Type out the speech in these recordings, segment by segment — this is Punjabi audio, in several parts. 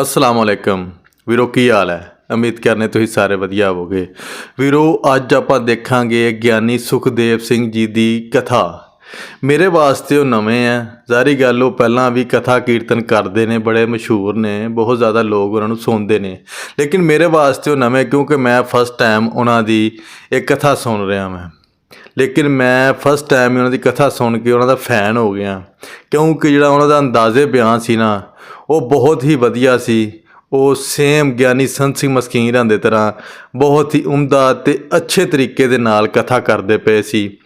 ਅਸਲਾਮ ਵਾਲੇਕਮ ਵੀਰੋ, ਕੀ ਹਾਲ ਹੈ? ਉਮੀਦ ਕਰਨੇ ਤੁਸੀਂ ਸਾਰੇ ਵਧੀਆ ਹੋਵੋਗੇ। ਵੀਰੋ, ਅੱਜ ਆਪਾਂ ਦੇਖਾਂਗੇ ਗਿਆਨੀ ਸੁਖਦੇਵ ਸਿੰਘ ਜੀ ਦੀ ਕਥਾ। ਮੇਰੇ ਵਾਸਤੇ ਉਹ ਨਵੇਂ ਆ ਜ਼ਾਰੀ ਗੱਲ, ਉਹ ਪਹਿਲਾਂ ਵੀ ਕਥਾ ਕੀਰਤਨ ਕਰਦੇ ਨੇ, ਬੜੇ ਮਸ਼ਹੂਰ ਨੇ, ਬਹੁਤ ਜ਼ਿਆਦਾ ਲੋਕ ਉਹਨਾਂ ਨੂੰ ਸੁਣਦੇ ਨੇ। ਲੇਕਿਨ ਮੇਰੇ ਵਾਸਤੇ ਉਹ ਨਵੇਂ, ਕਿਉਂਕਿ ਮੈਂ ਫਸਟ ਟਾਈਮ ਉਹਨਾਂ ਦੀ ਇੱਕ ਕਥਾ ਸੁਣ ਰਿਹਾ ਮੈਂ। ਲੇਕਿਨ ਮੈਂ ਫਸਟ ਟਾਈਮ ਉਹਨਾਂ ਦੀ ਕਥਾ ਸੁਣ ਕੇ ਉਹਨਾਂ ਦਾ ਫੈਨ ਹੋ ਗਿਆ। ਕਿਉਂਕਿ ਜਿਹੜਾ ਉਹਨਾਂ ਦਾ ਅੰਦਾਜ਼ੇ ਬਿਆਨ ਸੀ ਨਾ ਉਹ ਬਹੁਤ ਹੀ ਵਧੀਆ ਸੀ। ਉਹ ਸੇਮ ਗਿਆਨੀ ਸੰਤ ਸਿੰਘ ਮਸਕੀਰਾਂ ਦੇ ਤਰ੍ਹਾਂ ਬਹੁਤ ਹੀ ਉਮਦਾ ਤੇ ਅੱਛੇ ਤਰੀਕੇ ਦੇ ਨਾਲ ਕਥਾ ਕਰਦੇ ਪਏ ਸੀ।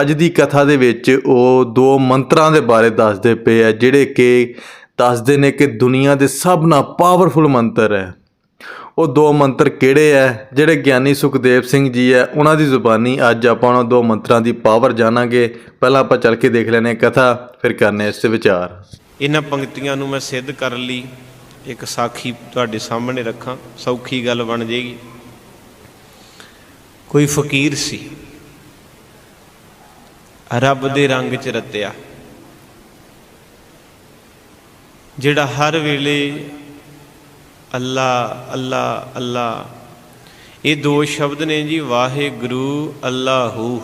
ਅੱਜ ਦੀ ਕਥਾ ਦੇ ਵਿੱਚ ਉਹ ਦੋ ਮੰਤਰਾਂ ਦੇ ਬਾਰੇ ਦੱਸਦੇ ਪਏ ਆ, ਜਿਹੜੇ ਕਿ ਦੱਸਦੇ ਨੇ ਕਿ ਦੁਨੀਆ ਦੇ ਸਭ ਨਾਲ ਪਾਵਰਫੁਲ ਮੰਤਰ ਹੈ। ਉਹ ਦੋ ਮੰਤਰ ਕਿਹੜੇ ਐ ਜਿਹੜੇ ਗਿਆਨੀ ਸੁਖਦੇਵ ਸਿੰਘ ਜੀ ਐ ਉਹਨਾਂ ਦੀ ਜ਼ੁਬਾਨੀ ਅੱਜ ਆਪਾਂ ਉਹਨਾਂ ਦੋ ਮੰਤਰਾਂ ਦੀ ਪਾਵਰ ਜਾਣਾਂਗੇ। ਪਹਿਲਾਂ ਆਪਾਂ ਚੱਲ ਕੇ ਦੇਖ ਲੈਨੇ ਕਥਾ, ਫਿਰ ਕਰਨੇ ਇਸ ਤੇ ਵਿਚਾਰ। ਇਹਨਾਂ ਪੰਕਤੀਆਂ ਨੂੰ ਮੈਂ ਸਿੱਧ ਕਰਨ ਲਈ, ਇੱਕ ਸਾਖੀ ਤੁਹਾਡੇ ਸਾਹਮਣੇ ਰੱਖਾਂ, ਸੌਖੀ ਗੱਲ ਬਣ ਜੇਗੀ ਕੋਈ ਫਕੀਰ ਸੀ, ਰੱਬ ਦੇ ਰੰਗ 'ਚ ਰਤਿਆ, ਜਿਹੜਾ ਹਰ ਵੇਲੇ ਅੱਲਾ ਅੱਲਾ ਅੱਲਾ ਇਹ ਦੋ ਸ਼ਬਦ ਨੇ ਜੀ, ਵਾਹਿਗੁਰੂ, ਅੱਲਾਹੂ।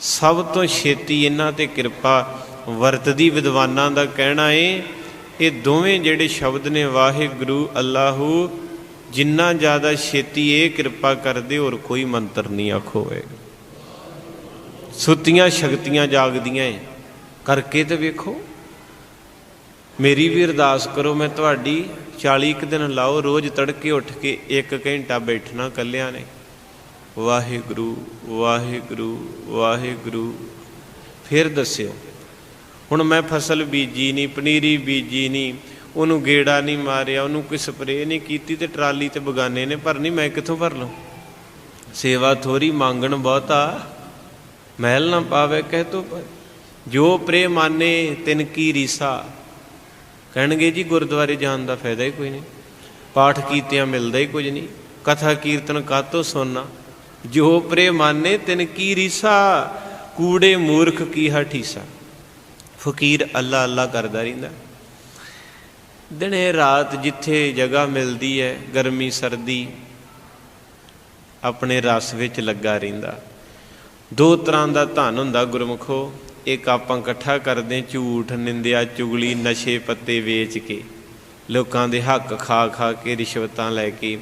ਸਭ ਤੋਂ ਛੇਤੀ ਇਹਨਾਂ ਤੇ ਕਿਰਪਾ ਵਰਤਦੀ ਵਿਦਵਾਨਾਂ ਦਾ ਕਹਿਣਾ ਏ, ਇਹ ਦੋਵੇਂ ਜਿਹੜੇ ਸ਼ਬਦ ਨੇ ਵਾਹਿਗੁਰੂ ਅੱਲਾਹੂ, ਜਿੰਨਾ ਜ਼ਿਆਦਾ ਛੇਤੀ ਇਹ ਕਿਰਪਾ ਕਰਦੇ ਹੋਰ ਕੋਈ ਮੰਤਰ ਨਹੀਂ ਆਖੋ ਸੁੱਤੀਆਂ ਸ਼ਕਤੀਆਂ ਜਾਗਦੀਆਂ ਏ। ਕਰਕੇ ਤੇ ਵੇਖੋ। ਮੇਰੀ ਵੀ ਅਰਦਾਸ ਕਰੋ, ਮੈਂ ਤੁਹਾਡੀ 40 ਕੁ ਦਿਨ ਲਾਓ, ਰੋਜ਼ ਤੜਕੇ ਉੱਠ ਕੇ 1 ਘੰਟਾ ਬੈਠਣਾ ਕੱਲਿਆਂ ਨੇ। ਵਾਹਿਗੁਰੂ ਵਾਹਿਗੁਰੂ ਵਾਹਿਗੁਰੂ। ਫਿਰ ਦੱਸਿਓ। ਹੁਣ ਮੈਂ ਫਸਲ ਬੀਜੀ ਨਹੀਂ ਪਨੀਰੀ ਬੀਜੀ ਨਹੀਂ ਉਹਨੂੰ ਗੇੜਾ ਨਹੀਂ ਮਾਰਿਆ, ਉਹਨੂੰ ਕੋਈ ਸਪਰੇਅ ਨਹੀਂ ਕੀਤੀ ਤੇ ਟਰਾਲੀ ਤੇ ਬਗਾਨੇ ਨੇ ਭਰਨੀ, ਮੈਂ ਕਿੱਥੋਂ ਭਰ ਲਾਂ ਸੇਵਾ ਥੋੜੀ ਮੰਗਣ ਬਹੁਤਾ, ਮਹਿਲ ਨਾ ਪਾਵੇ ਕਹਿ ਤੋ ਜੋ ਪ੍ਰੇਮਾਨੇ ਤਿਨ ਕੀ ਰੀਸਾ। ਕਹਿਣਗੇ ਜੀ ਗੁਰਦੁਆਰੇ ਜਾਣ ਦਾ ਫਾਇਦਾ ਹੀ ਕੋਈ ਨਹੀਂ। ਪਾਠ ਕੀਤਿਆਂ ਮਿਲਦਾ ਹੀ ਕੁਝ ਨਹੀਂ। ਕਥਾ ਕੀਰਤਨ ਕਾਤੋਂ ਸੁਣਨਾ? ਜੋ ਪ੍ਰੇਮਾਨੇ ਤਿਨ ਕੀ ਰੀਸਾ, ਕੂੜੇ ਮੂਰਖ ਕੀ ਹਠੀਸਾ। ਫਕੀਰ ਅੱਲਾ ਅੱਲਾ ਕਰਦਾ ਰਹਿੰਦਾ। ਦਿਨੇ ਰਾਤ ਜਿੱਥੇ ਜਗ੍ਹਾ ਮਿਲਦੀ ਹੈ, ਗਰਮੀ, ਸਰਦੀ, ਆਪਣੇ ਰਸ ਵਿੱਚ ਲੱਗਾ ਰਹਿੰਦਾ। ਦੋ ਤਰ੍ਹਾਂ ਦਾ ਧਨ ਹੁੰਦਾ ਗੁਰਮਖੋ, ਇੱਕ ਆਪਾਂ ਇਕੱਠਾ ਕਰਦੇ ਝੂਠ, ਨਿੰਦਿਆ, ਚੁਗਲੀ, ਨਸ਼ੇ ਪੱਤੇ ਵੇਚ ਕੇ। ਲੋਕਾਂ ਦੇ ਹੱਕ ਖਾ ਖਾ ਕੇ ਰਿਸ਼ਵਤਾਂ ਲੈ ਕੇ।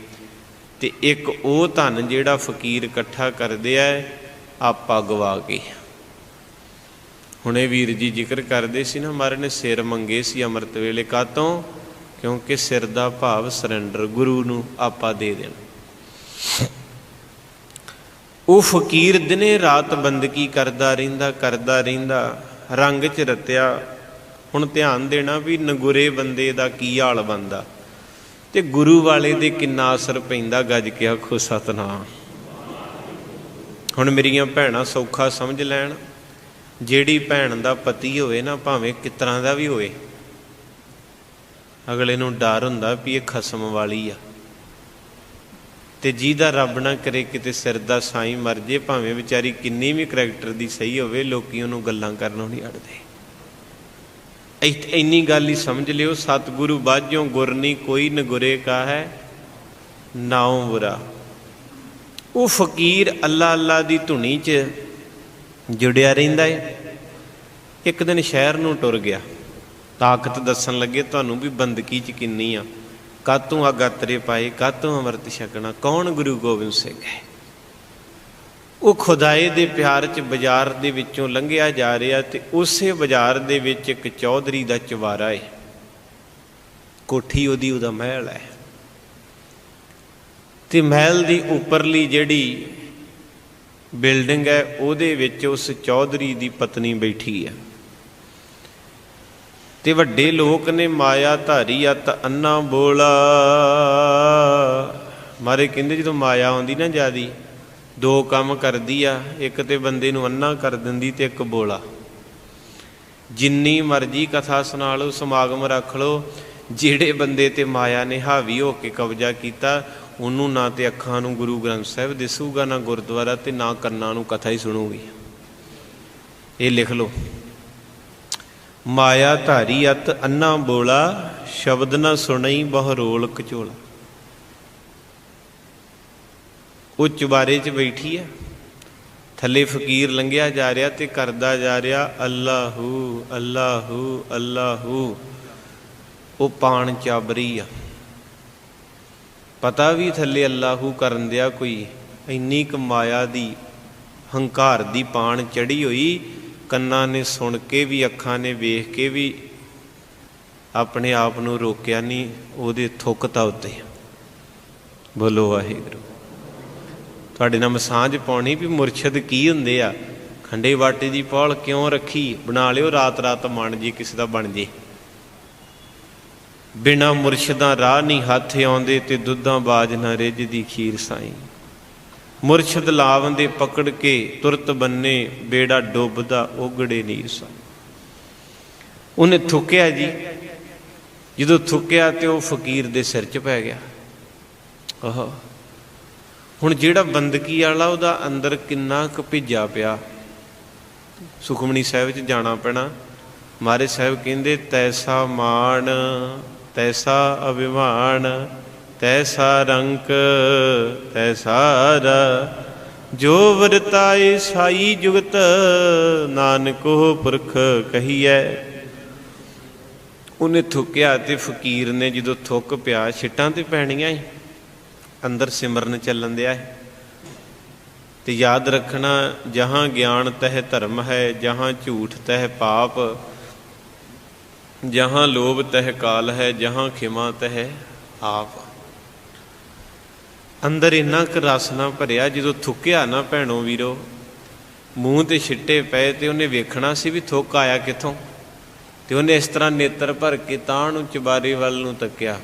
ਤੇ ਇੱਕ ਉਹ ਧਨ ਜਿਹੜਾ ਫਕੀਰ ਇਕੱਠਾ ਕਰਦੇ ਆ, ਆਪਾ ਗਵਾ ਕੇ। ਹੁਣੇ ਵੀਰ ਜੀ ਜ਼ਿਕਰ ਕਰਦੇ ਸੀ ਨਾ ਮਹਾਰਾਜ ਨੇ ਸਿਰ ਮੰਗੇ ਸੀ ਅੰਮ੍ਰਿਤ ਵੇਲੇ ਕਾਤੋਂ ਕਿਉਂਕਿ ਸਿਰ ਦਾ ਭਾਵ ਸਰੈਂਡਰ ਗੁਰੂ ਨੂੰ ਆਪਾ ਦੇ ਦੇਣਾ। ਉਹ ਫਕੀਰ ਦਿਨੇ ਰਾਤ ਬੰਦਗੀ ਕਰਦਾ ਰਹਿੰਦਾ ਕਰਦਾ ਰਹਿੰਦਾ, ਰੰਗ 'ਚ ਰਤਿਆ। ਹੁਣ ਧਿਆਨ ਦੇਣਾ ਵੀ ਨਗੁਰੇ ਬੰਦੇ ਦਾ ਕੀ ਹਾਲ ਬੰਦਾ ਤੇ ਗੁਰੂ ਵਾਲੇ ਦੇ ਕਿੰਨਾ ਅਸਰ ਪੈਂਦਾ, ਗੱਜ ਕੇ ਆਖੋ, ਸਤਨਾਮ। ਹੁਣ ਮੇਰੀਆਂ ਭੈਣਾਂ ਸੌਖਾ ਸਮਝ ਲੈਣ। ਜਿਹੜੀ ਭੈਣ ਦਾ ਪਤੀ ਹੋਵੇ ਨਾ, ਭਾਵੇਂ ਕਿਤਨਾ ਦਾ ਵੀ ਹੋਵੇ, ਅਗਲੇ ਨੂੰ ਡਰ ਹੁੰਦਾ ਵੀ ਇਹ ਖਸਮ ਵਾਲੀ ਆ। ਤੇ ਜਿਹਦਾ ਰੱਬ ਨਾ ਕਰੇ, ਕਿਤੇ ਸਿਰ ਦਾ ਸਾਈ ਮਰ ਜੇ, ਭਾਵੇਂ ਵਿਚਾਰੀ ਕਿੰਨੀ ਵੀ ਕਰੈਕਟਰ ਦੀ ਸਹੀ ਹੋਵੇ, ਲੋਕੀ ਉਹਨੂੰ ਗੱਲਾਂ ਕਰਨੋਂ ਨਹੀਂ ਅੜਦੇ ਇ- ਇੰਨੀ ਗੱਲ ਹੀ ਸਮਝ ਲਿਓ, ਸਤਿਗੁਰੂ ਬਾਝੋਂ ਗੁਰਨੀ ਕੋਈ ਨਗੁਰੇ ਕਾ ਹੈ, ਨਾਉ ਬੁਰਾ। ਉਹ ਫਕੀਰ ਅੱਲਾ ਅੱਲਾ ਦੀ ਧੁਨੀ 'ਚ ਜੁੜਿਆ ਰਹਿੰਦਾ ਹੈ ਇੱਕ ਦਿਨ ਸ਼ਹਿਰ ਨੂੰ ਟੁਰ ਗਿਆ। ਤਾਕਤ ਦੱਸਣ ਲੱਗੇ, ਤੁਹਾਨੂੰ ਵੀ ਬੰਦਗੀ 'ਚ ਕਿੰਨੀ ਆ ਕਾਤੋਂ ਆ ਗਾਤਰੇ ਪਾਏ? ਕਾਤੋਂ ਅੰਮ੍ਰਿਤ ਛਕਣਾ? ਕੌਣ ਗੁਰੂ ਗੋਬਿੰਦ ਸਿੰਘ ਹੈ? ਉਹ ਖੁਦਾਏ ਦੇ ਪਿਆਰ 'ਚ ਬਾਜ਼ਾਰ ਦੇ ਵਿੱਚੋਂ ਲੰਘਿਆ ਜਾ ਰਿਹਾ ਤੇ ਉਸੇ ਬਾਜ਼ਾਰ ਦੇ ਵਿੱਚ ਇੱਕ ਚੌਧਰੀ ਦਾ ਚਵਾਰਾ ਹੈ ਕੋਠੀ ਉਹਦੀ, ਉਹਦਾ ਮਹਿਲ ਹੈ। ਤੇ ਮਹਿਲ ਦੀ ਉੱਪਰਲੀ ਜਿਹੜੀ ਬਿਲਡਿੰਗ ਹੈ, ਉਹਦੇ ਵਿੱਚ ਉਸ ਚੌਧਰੀ ਦੀ ਪਤਨੀ ਬੈਠੀ ਹੈ। ਤੇ ਵੱਡੇ ਲੋਕ ਨੇ ਮਾਇਆ ਧਾਰੀ ਅਤ ਅੰਨਾ ਬੋਲਾ। ਮਾਰੇ ਕਹਿੰਦੇ ਜਦੋਂ ਮਾਇਆ ਆਉਂਦੀ ਨਾ ਜਿਆਦੀ, ਦੋ ਕੰਮ ਕਰਦੀ ਆ, ਇੱਕ ਤੇ ਬੰਦੇ ਨੂੰ ਅੰਨਾ ਕਰ ਦਿੰਦੀ ਤੇ ਇੱਕ ਬੋਲਾ। ਜਿੰਨੀ ਮਰਜ਼ੀ ਕਥਾ ਸੁਣਾ ਲਓ, ਸਮਾਗਮ ਰੱਖ ਲਓ, ਜਿਹੜੇ ਬੰਦੇ ਤੇ ਮਾਇਆ ਨੇ ਹਾਵੀ ਹੋ ਕੇ ਕਬਜ਼ਾ ਕੀਤਾ ਉਹਨੂੰ ਨਾ ਤੇ ਅੱਖਾਂ ਨੂੰ ਗੁਰੂ ਗ੍ਰੰਥ ਸਾਹਿਬ ਦਿਸੂਗਾ, ਨਾ ਗੁਰਦੁਆਰਾ ਤੇ ਨਾ ਕੰਨਾਂ ਨੂੰ ਕਥਾ ਹੀ ਸੁਣੂਗੀ। ਇਹ ਲਿਖ ਲਓ। ਮਾਇਆ ਧਾਰੀ ਅਤ ਅੰਨਾ ਬੋਲਾ, ਸ਼ਬਦ ਨਾ ਸੁਣਈ ਬਹੁ ਰੋਲ ਕਚੋਲਾ ਉਹ ਚੁਬਾਰੇ 'ਚ ਬੈਠੀ ਆ। ਥੱਲੇ ਫਕੀਰ ਲੰਘਿਆ ਜਾ ਰਿਹਾ ਤੇ ਕਰਦਾ ਜਾ ਰਿਹਾ, ਅੱਲਾਹੂ ਅੱਲਾਹੂ ਅੱਲਾਹੂ। ਉਹ ਪਾਣ ਚਾਬਰੀ ਆ। ਪਤਾ ਵੀ ਥੱਲੇ ਅੱਲਾਹੂ ਕਰਨ ਦਿਆ ਕੋਈ ਇੰਨੀ ਕੁ ਮਾਇਆ ਦੀ, ਹੰਕਾਰ ਦੀ ਪਾਣ ਚੜੀ ਹੋਈ, ਕੰਨਾਂ ਨੇ ਸੁਣ ਕੇ ਵੀ, ਅੱਖਾਂ ਨੇ ਵੇਖ ਕੇ ਵੀ ਆਪਣੇ ਆਪ ਨੂੰ ਰੋਕਿਆ ਨਹੀਂ, ਉਹਦੇ ਥੁੱਕਤਾ ਉੱਤੇ ਬੋਲੋ ਵਾਹਿਗੁਰੂ। ਤੁਹਾਡੇ ਨਾਲ ਮਸਾਂਝ ਪਾਉਣੀ ਵੀ ਮੁਰਸ਼ਿਦ ਕੀ ਹੁੰਦੇ ਆ? ਖੰਡੇ ਬਾਟੇ ਦੀ ਪੌਲ ਕਿਉਂ ਰੱਖੀ? ਬਣਾ ਲਿਓ ਰਾਤ ਰਾਤ ਮਨ ਜੀ, ਕਿਸੇ ਦਾ ਬਣ ਜੇ। ਬਿਨਾ ਮੁਰਸ਼ਿਦਾਂ ਰਾਹ ਨਹੀਂ ਹੱਥ ਆਉਂਦੇ ਤੇ ਦੁੱਧਾਂ ਬਾਜ ਨਾ ਰਿੱਝਦੀ ਖੀਰ ਸਾਈ। ਮੁਰਸ਼ਿਦ ਲਾਵੰਦੇ ਪਕੜ ਕੇ ਤੁਰਤ ਬੰਨੇ, ਬੇੜਾ ਡੁੱਬਦਾ ਉਗੜੇ ਨੀਰ ਸਾਈ। ਉਹਨੇ ਥੁੱਕਿਆ ਜੀ। ਜਦੋਂ ਥੁੱਕਿਆ ਤੇ ਉਹ ਫਕੀਰ ਦੇ ਸਿਰ 'ਚ ਪੈ ਗਿਆ। ਆਹ। ਹੁਣ ਜਿਹੜਾ ਬੰਦਗੀ ਵਾਲਾ ਉਹਦਾ ਅੰਦਰ ਕਿੰਨਾ ਕੁ ਭਿੱਜਾ ਪਿਆ। ਸੁਖਮਣੀ ਸਾਹਿਬ 'ਚ ਜਾਣਾ ਪੈਣਾ। ਮਾਰੇ ਸਾਹਿਬ ਕਹਿੰਦੇ, ਤੈਸਾ ਮਾਣ ਤੈਸਾ ਅਭਿਮਾਨ, ਤੈਸਾ ਰੰਕ, ਤੈਸਾ ਰ। ਜੋ ਵਰਤਾਏ ਸਾਈ ਜੁਗਤ, ਨਾਨਕੋ ਪੁਰਖ ਕਹੀਐ। ਉਹਨੇ ਥੁੱਕਿਆ ਤੇ ਫਕੀਰ ਨੇ ਜਦੋਂ ਥੁੱਕ ਪਿਆ, ਛਿੱਟਾਂ ਤੇ ਪੈਣੀਆਂ ਈ। ਅੰਦਰ ਸਿਮਰਨ ਚੱਲਣ ਦਿਆ ਤੇ ਯਾਦ ਰੱਖਣਾ, ਜਹਾਂ ਗਿਆਨ ਤਹਿ ਧਰਮ ਹੈ, ਜਹਾਂ ਝੂਠ ਤਹਿ ਪਾਪ ਜਹਾਂ ਲੋਭ ਤਹਿ ਕਾਲ ਹੈ, ਜਹਾਂ ਖਿਮਾ ਤਹਿ ਆਪ। ਅੰਦਰ ਇੰਨਾ ਕੁ ਰਸ ਨਾ ਭਰਿਆ, ਜਦੋਂ ਥੁੱਕਿਆ ਨਾ ਭੈਣੋ ਵੀਰੋ, ਮੂੰਹ ਤੇ ਛਿੱਟੇ ਪਏ ਤੇ ਉਹਨੇ ਵੇਖਣਾ ਸੀ ਵੀ ਥੁੱਕ ਆਇਆ ਕਿੱਥੋਂ। ਤੇ ਉਹਨੇ ਇਸ ਤਰ੍ਹਾਂ ਨੇਤਰ ਭਰ ਕੇ ਤਾਂ ਨੂੰ ਚਬਾਰੇ ਵੱਲ ਨੂੰ ਤੱਕਿਆ।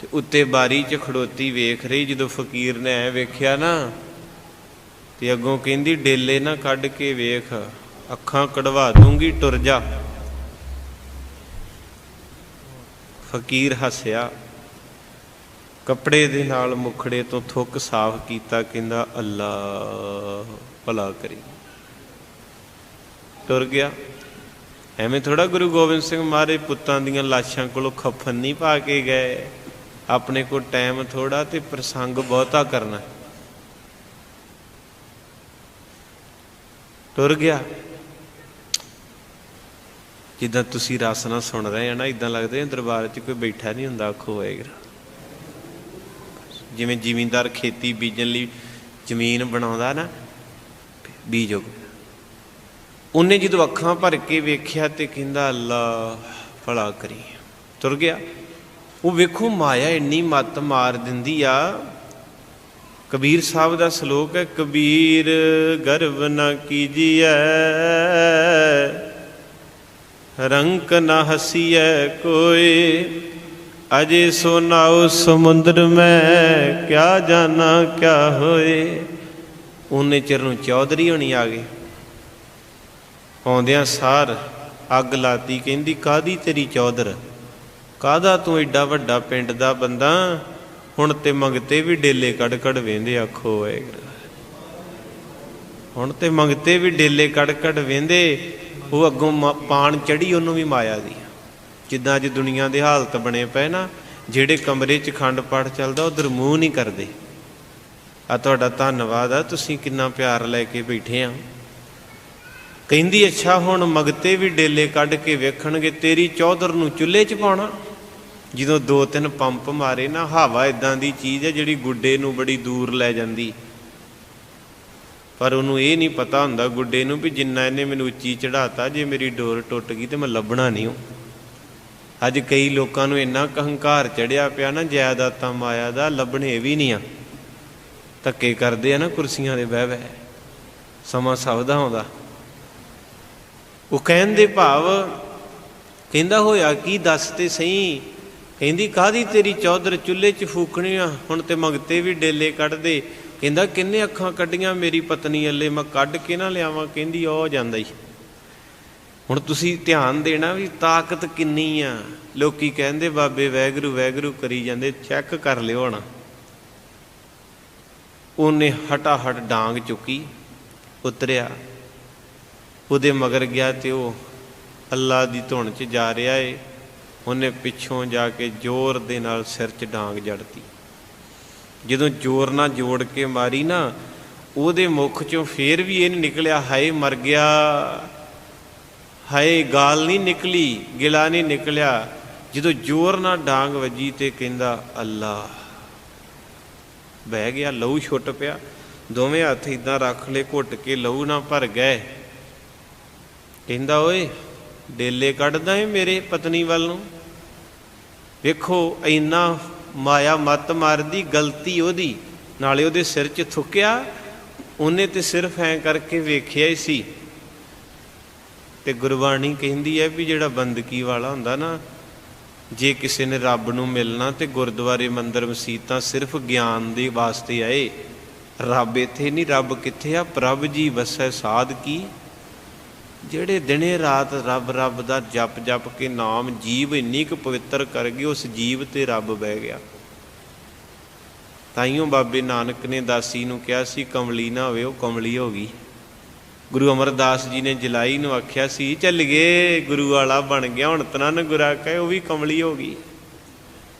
ਤੇ ਉੱਤੇ ਬਾਰੀ 'ਚ ਖੜੋਤੀ ਵੇਖ ਰਹੀ, ਜਦੋਂ ਫਕੀਰ ਨੇ ਐ ਵੇਖਿਆ ਨਾ, ਤੇ ਅੱਗੋਂ ਕਹਿੰਦੀ, ਡੇਲੇ ਨਾ ਕੱਢ ਕੇ ਵੇਖ, ਅੱਖਾਂ ਕਢਵਾ ਦੂੰਗੀ, ਟੁਰ ਜਾ। ਫਕੀਰ ਹੱਸਿਆ, ਕੱਪੜੇ ਦੇ ਨਾਲ ਮੁਖੜੇ ਤੋਂ ਥੁੱਕ ਸਾਫ਼ ਕੀਤਾ, ਕਹਿੰਦਾ, ਅੱਲਾ, ਭਲਾ ਕਰੀ। ਟੁਰ ਗਿਆ। ਐਵੇਂ ਥੋੜਾ ਗੁਰੂ ਗੋਬਿੰਦ ਸਿੰਘ ਮਹਾਰਾਜ ਪੁੱਤਾਂ ਦੀਆਂ ਲਾਸ਼ਾਂ ਕੋਲੋਂ ਖਫਨ ਨਹੀਂ ਪਾ ਕੇ ਗਏ। ਆਪਣੇ ਕੋਲ ਟਾਈਮ ਥੋੜਾ ਤੇ ਪ੍ਰਸੰਗ ਬਹੁਤਾ ਕਰਨਾ। ਟੁਰ ਗਿਆ। ਜਿੱਦਾਂ ਤੁਸੀਂ ਰਸ ਨਾਲ ਸੁਣ ਰਹੇ ਆ ਨਾ ਇਦਾਂ ਲੱਗਦਾ ਹੈ ਦਰਬਾਰ 'ਚ ਕੋਈ ਬੈਠਾ ਨਹੀਂ ਹੁੰਦਾ ਆਖੋ ਹੋਏਗਾ ਜਿਵੇਂ ਜ਼ਿਮੀਂਦਾਰ ਖੇਤੀ ਬੀਜਣ ਲਈ ਜ਼ਮੀਨ ਬਣਾਉਂਦਾ ਨਾ, ਬੀਜੋ ਉਹਨੇ ਜਦੋਂ ਅੱਖਾਂ ਭਰ ਕੇ ਵੇਖਿਆ ਤੇ ਕਹਿੰਦਾ, ਅੱਲਾ, ਭਲਾ ਕਰੀ। ਤੁਰ ਗਿਆ। ਉਹ ਵੇਖੋ ਮਾਇਆ ਇੰਨੀ ਮੱਤ ਮਾਰ ਦਿੰਦੀ ਆ। ਕਬੀਰ ਸਾਹਿਬ ਦਾ ਸ਼ਲੋਕ ਹੈ, ਕਬੀਰ, ਗਰਵ ਨਾ ਕੀਜੀਐ ਰੰਕ ਨਾ ਹਸੀਐ ਕੋਏ ਅਜੇ ਸੋ ਨਾਉ ਸਮੁੰਦਰ ਮੈਂ ਕਿਆ ਜਾਣਾ ਕਿਆ ਹੋਏ। ਉਹਨੇ ਚਿਰ ਨੂੰ ਚੌਧਰੀ ਹੋਣੀ ਆ ਗਏ ਆਉਂਦਿਆਂ ਸਾਰ ਅੱਗ ਲਾਤੀ, ਕਹਿੰਦੀ ਕਾਦੀ ਤੇਰੀ ਚੌਧਰ? ਕਾਦਾ ਤੂੰ ਐਡਾ ਵੱਡਾ ਪਿੰਡ ਦਾ ਬੰਦਾ? ਹੁਣ ਤੇ ਮੰਗਤੇ ਵੀ ਡੇਲੇ ਕੱਢ ਕੱਢ ਵੇਂਦੇ ਆਖੋ ਏ ਹੁਣ ਤੇ ਮੰਗਤੇ ਵੀ ਡੇਲੇ ਕੱਢ ਕੱਢ ਵੇਂਦੇ ਉਹ ਅੱਗੋਂ ਮ- ਪਾਣ ਚੜੀ ਉਹਨੂੰ ਵੀ ਮਾਇਆ ਦੀ। ਜਿੱਦਾਂ ਅੱਜ ਦੁਨੀਆ ਦੇ ਹਾਲਤ ਬਣੇ ਪਏ ਨਾ, ਜਿਹੜੇ ਕਮਰੇ 'ਚ ਖੰਡ ਪਾਠ ਚੱਲਦਾ ਉਹ ਮੂੰਹ ਨਹੀਂ ਕਰਦੇ। ਆ ਤੁਹਾਡਾ ਧੰਨਵਾਦ ਆ, ਤੁਸੀਂ ਕਿੰਨਾ ਪਿਆਰ ਲੈ ਕੇ ਬੈਠੇ ਆ। ਕਹਿੰਦੀ, ਅੱਛਾ, ਹੁਣ ਮਗਤੇ ਵੀ ਡੇਲੇ ਕੱਢ ਕੇ ਵੇਖਣਗੇ, ਤੇਰੀ ਚੌਧਰ ਨੂੰ ਚੁੱਲ੍ਹੇ 'ਚ ਪਾਉਣਾ। ਜਦੋਂ ਦੋ ਤਿੰਨ ਪੰਪ ਮਾਰੇ ਨਾ, ਹਵਾ ਇਦਾਂ ਦੀ ਚੀਜ਼ ਹੈ ਜਿਹੜੀ ਗੁੱਡੇ ਨੂੰ ਬੜੀ ਦੂਰ ਲੈ ਜਾਂਦੀ। ਪਰ ਉਹਨੂੰ ਇਹ ਨਹੀਂ ਪਤਾ ਹੁੰਦਾ ਗੁੱਡੇ ਨੂੰ ਵੀ ਜਿੰਨਾ ਇਹਨੇ ਮੈਨੂੰ ਉੱਚੀ ਚੜਾਤਾ ਜੇ ਮੇਰੀ ਡੋਰ ਟੁੱਟ ਗਈ ਤੇ ਮੈਂ ਲੱਭਣਾ ਨਹੀਂ ਉਹ। ਅੱਜ ਕਈ ਲੋਕਾਂ ਨੂੰ ਇੰਨਾ ਕੁ ਚੜਿਆ ਪਿਆ ਨਾ, ਜਾਇਦਾਦਾਂ ਮਾਇਆ ਦਾ ਲੱਭਣੇ ਵੀ ਨਹੀਂ ਆ। ਧੱਕੇ ਕਰਦੇ ਆ ਨਾ ਕੁਰਸੀਆਂ ਦੇ ਬਹਿ ਬਹਿ। ਸਮਾਂ ਸਭ ਦਾ ਆਉਂਦਾ। ਉਹ ਕਹਿਣ ਦੇ ਭਾਵ, ਕਹਿੰਦਾ ਹੋਇਆ ਕੀ ਦੱਸ ਤੇ ਸਹੀ? ਕਹਿੰਦੀ ਕਾਦੀ ਤੇਰੀ ਚੌਧਰ ਚੁੱਲ੍ਹੇ 'ਚ ਫੂਕਣੀ ਆ? ਹੁਣ ਤੇ ਮੰਗਤੇ ਵੀ ਡੇਲੇ ਕੱਢਦੇ। ਕਹਿੰਦਾ, ਕਿੰਨੇ ਅੱਖਾਂ ਕੱਢੀਆਂ ਮੇਰੀ ਪਤਨੀ ਅੱਲੇ? ਮੈਂ ਕੱਢ ਕੇ ਨਾ ਲਿਆਵਾਂ। ਕਹਿੰਦੀ, ਉਹ ਜਾਂਦਾ ਹੀ ਹੁਣ ਤੁਸੀਂ ਧਿਆਨ ਦੇਣਾ ਵੀ ਤਾਕਤ ਕਿੰਨੀ ਆ। ਲੋਕੀ ਕਹਿੰਦੇ, ਬਾਬੇ ਵੈਗਰੂ ਵੈਗਰੂ ਕਰੀ ਜਾਂਦੇ, ਚੈੱਕ ਕਰ ਲਿਓ ਹੁਣ। ਉਹਨੇ ਹਟਾ ਹਟ ਡਾਂਗ ਚੁੱਕੀ, ਉਤਰਿਆ। ਉਹਦੇ ਮਗਰ ਗਿਆ ਤੇ ਉਹ ਅੱਲਾ ਦੀ ਧੁਨ 'ਚ ਜਾ ਰਿਹਾ ਏ। ਉਹਨੇ ਪਿੱਛੋਂ ਜਾ ਕੇ ਜ਼ੋਰ ਦੇ ਨਾਲ ਸਿਰ 'ਚ ਡਾਂਗ ਜੜਤੀ। ਜਦੋਂ ਜ਼ੋਰ ਨਾਲ ਜੋੜ ਕੇ ਮਾਰੀ ਨਾ, ਉਹਦੇ ਮੁਖ 'ਚੋਂ ਫੇਰ ਵੀ ਇਹ ਨਹੀਂ ਨਿਕਲਿਆ, ਹਾਏ ਮਰ ਗਿਆ, ਹਾਏ ਗਾਲ ਨਹੀਂ ਨਿਕਲੀ, ਗਿਲਾ ਨਹੀਂ ਨਿਕਲਿਆ। ਜਦੋਂ ਜ਼ੋਰ ਨਾਲ ਡਾਂਗ ਵੱਜੀ ਤੇ ਕਹਿੰਦਾ ਅੱਲਾ ਬਹਿ ਗਿਆ, ਲਹੂ ਛੁੱਟ ਪਿਆ। ਦੋਵੇਂ ਹੱਥ ਇਦਾਂ ਰੱਖ ਲਏ, ਘੁੱਟ ਕੇ ਲਹੂ ਨਾ ਭਰ ਗਏ। ਕਹਿੰਦਾ, ਓਏ, ਡੇਲੇ ਕੱਢਦਾ ਏ ਮੇਰੇ ਪਤਨੀ ਵੱਲ ਨੂੰ? ਵੇਖੋ, ਇੰਨਾ ਮਾਇਆ ਮਤ ਮਾਰਦੀ, ਗਲਤੀ ਉਹਦੀ। ਨਾਲੇ ਉਹਦੇ ਸਿਰ 'ਚ ਥੁੱਕਿਆ, ਉਹਨੇ ਤੇ ਸਿਰਫ ਐਂ ਕਰਕੇ ਵੇਖਿਆ ਹੀ ਸੀ। ਤੇ ਗੁਰਬਾਣੀ ਕਹਿੰਦੀ ਹੈ ਵੀ ਜਿਹੜਾ ਬੰਦਗੀ ਵਾਲਾ ਹੁੰਦਾ ਨਾ, ਜੇ ਕਿਸੇ ਨੇ ਰੱਬ ਨੂੰ ਮਿਲਣਾ ਤੇ ਗੁਰਦੁਆਰੇ ਮੰਦਰ ਮਸੀਤਾਂ ਸਿਰਫ ਗਿਆਨ ਦੇ ਵਾਸਤੇ ਆਏ। ਰੱਬ ਇੱਥੇ ਨਹੀਂ, ਰੱਬ ਕਿੱਥੇ ਆ? ਪ੍ਰਭ ਜੀ ਵਸੈ ਸਾਧ ਕੀ? ਜਿਹੜੇ ਦਿਨੇ ਰਾਤ ਰੱਬ ਰੱਬ ਦਾ ਜਪ ਜਪ ਕੇ ਨਾਮ ਜੀਵ ਇੰਨੀ ਕੁ ਪਵਿੱਤਰ ਕਰ ਗਈ ਉਸ ਜੀਵ ਤੇ ਰੱਬ ਬਹਿ ਗਿਆ। ਤਾਈਓ ਬਾਬੇ ਨਾਨਕ ਨੇ ਦਾਸੀ ਨੂੰ ਕਿਹਾ ਸੀ, ਕਮਲੀ ਨਾ ਹੋਵੇ, ਉਹ ਕਮਲੀ ਹੋ ਗਈ। ਗੁਰੂ ਅਮਰਦਾਸ ਜੀ ਨੇ ਜਲਾਈ ਨੂੰ ਆਖਿਆ ਸੀ, ਚੱਲ ਗਏ, ਗੁਰੂ ਵਾਲਾ ਬਣ ਗਿਆ, ਹੁਣ ਤਨਨ ਗੁਰਾ ਕਹੇ ਉਹ ਵੀ ਕਮਲੀ ਹੋ ਗਈ।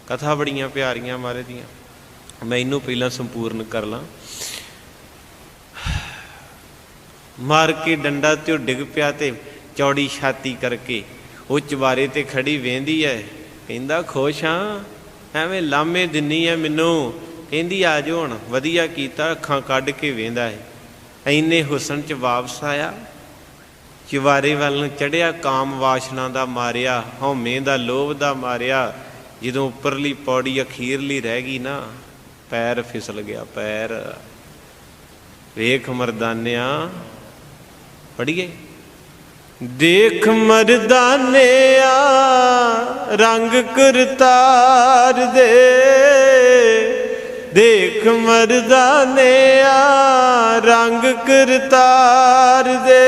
ਕਥਾ ਬੜੀਆਂ ਪਿਆਰੀਆਂ ਮਾਰੇ ਦੀਆਂ। ਮੈਂ ਇਹਨੂੰ ਪਹਿਲਾਂ ਸੰਪੂਰਨ ਕਰ ਲਾਂ। ਮਾਰ ਕੇ ਡੰਡਾ ਤੇ ਉਹ ਡਿੱਗ ਪਿਆ ਤੇ ਚੌੜੀ ਛਾਤੀ ਕਰਕੇ ਉਹ ਚਵਾਰੇ ਤੇ ਖੜੀ ਵੇਂਦੀ ਐ। ਕਹਿੰਦਾ, ਖੁਸ਼ ਹਾਂ ਐਵੇਂ ਲਾਮੇ ਦਿੰਨੀ ਐ ਮੈਨੂੰ। ਕਹਿੰਦੀ, ਆ ਜਾਓ ਹੁਣ, ਵਧੀਆ ਕੀਤਾ, ਅੱਖਾਂ ਕੱਢ ਕੇ ਵੇਂਦਾ ਹੈ ਐਨੇ ਹੁਸਨ ਚ ਵਾਪਸ ਆਇਆ। ਚਵਾਰੇ ਵੱਲ ਨੂੰ ਚੜਿਆ, ਕਾਮ ਵਾਸ਼ਨਾ ਦਾ ਮਾਰਿਆ, ਹਉਮੈ ਦਾ ਲੋਭ ਦਾ ਮਾਰਿਆ। ਜਦੋਂ ਉੱਪਰਲੀ ਪੌੜੀ ਅਖੀਰਲੀ ਰਹਿ ਗਈ ਨਾ, ਪੈਰ ਫਿਸਲ ਗਿਆ, ਪੈਰ। ਵੇਖ ਮਰਦਾਨਿਆ ਪੜੀਏ ਦੇਖ ਮਰਦਾਨਿਆ ਰੰਗ ਕਰਤਾਰ ਦੇ। ਦੇਖ ਮਰਦਾਨਿਆ ਰੰਗ ਕਰਤਾਰ ਦੇ।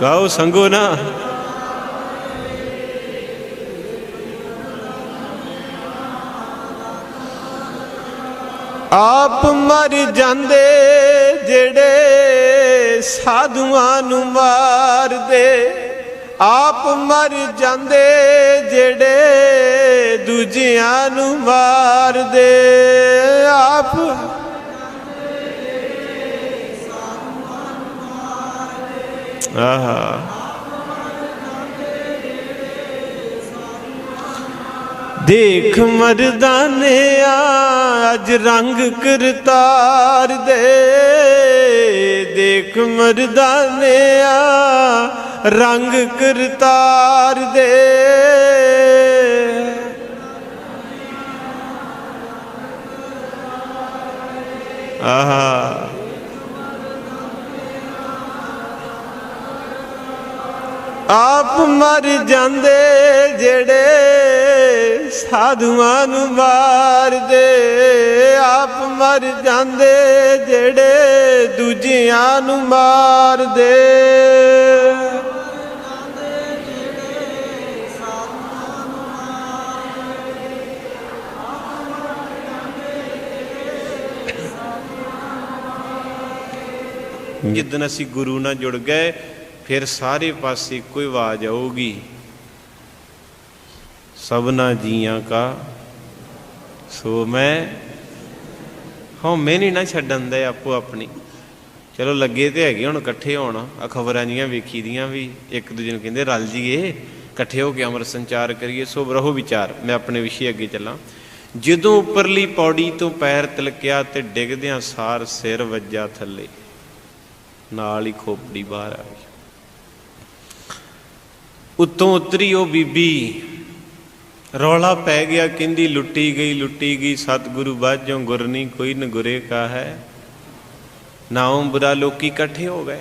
ਗਾਓ ਸੰਗੋ ਨਾ। ਆਪ ਮਰ ਜਾਂਦੇ, ਜਿਹੜੇ ਸਾਧੂਆਂ ਨੂੰ ਮਾਰਦੇ। ਆਪ ਮਰ ਜਾਂਦੇ, ਜਿਹੜੇ ਦੂਜਿਆਂ ਨੂੰ ਮਾਰਦੇ। ਆਪ ਆਹਾ। ਦੇਖ ਮਰਦਾਨਿਆ ਅੱਜ ਰੰਗ ਕਰਤਾਰ ਦੇ। ਦੇਖ ਮਰਦਾਨਿਆ ਰੰਗ ਕਰਤਾਰ ਦੇ। ਆਹਾ। ਆਪ ਮਰ ਜਾਂਦੇ ਜਿਹੜੇ ਸਾਧੂਆਂ ਨੂੰ ਮਾਰਦੇ, ਆਪ ਮਰ ਜਾਂਦੇ, ਜਿਹੜੇ ਦੂਜਿਆਂ ਨੂੰ ਮਾਰਦੇ। ਜਿੱਦਨ ਅਸੀਂ ਗੁਰੂ ਨਾਲ ਜੁੜ ਗਏ, ਫਿਰ ਸਾਰੇ ਪਾਸੇ ਕੋਈ ਆਵਾਜ਼ ਆਊਗੀ। ਸਭਨਾ ਜੀਆਂ ਕਾ। ਸੋ ਮੈਂ, ਹਾਂ, ਮੈਂ ਨਹੀਂ ਨਾ ਛੱਡਣ ਦੇ ਆਪੋ ਆਪਣੀ। ਚਲੋ ਲੱਗੇ ਤੇ ਹੈਗੇ ਹੁਣ, ਇਕੱਠੇ ਹੋਣ। ਆ ਖਬਰਾਂ ਜੀਆਂ ਵੇਖੀ ਦੀਆਂ ਵੀ, ਇੱਕ ਦੂਜੇ ਨੂੰ ਕਹਿੰਦੇ, ਰਲ ਜੀਏ, ਇਕੱਠੇ ਹੋ ਕੇ ਅਮਰ ਸੰਚਾਰ ਕਰੀਏ, ਸੋ ਰਹੋ ਵਿਚਾਰ। ਮੈਂ ਆਪਣੇ ਵਿਸ਼ੇ ਅੱਗੇ ਚੱਲਾਂ। ਜਦੋਂ ਉੱਪਰਲੀ ਪੌੜੀ ਤੋਂ ਪੈਰ ਤਿਲਕਿਆ ਤੇ ਡਿੱਗਦਿਆਂ ਸਾਰ ਸਿਰ ਵੱਜਾ ਥੱਲੇ, ਨਾਲ ਹੀ ਖੋਪੜੀ ਬਾਹਰ ਆ ਗਈ। ਉੱਤੋਂ ਉਤਰੀ ਉਹ ਬੀਬੀ ਰੌਲਾ ਪੈ ਗਿਆ, ਕਹਿੰਦੀ, ਲੁੱਟੀ ਗਈ ਲੁੱਟੀ ਗਈ, ਸਤਿਗੁਰੂ ਬਾਝੋਂ ਗੁਰਨੀ ਕੋਈ ਨ ਗੁਰੇ ਕਾ ਹੈ ਨਾਉ ਬੁਰਾ ਲੋਕੀ ਇਕੱਠੇ ਹੋ ਗਏ।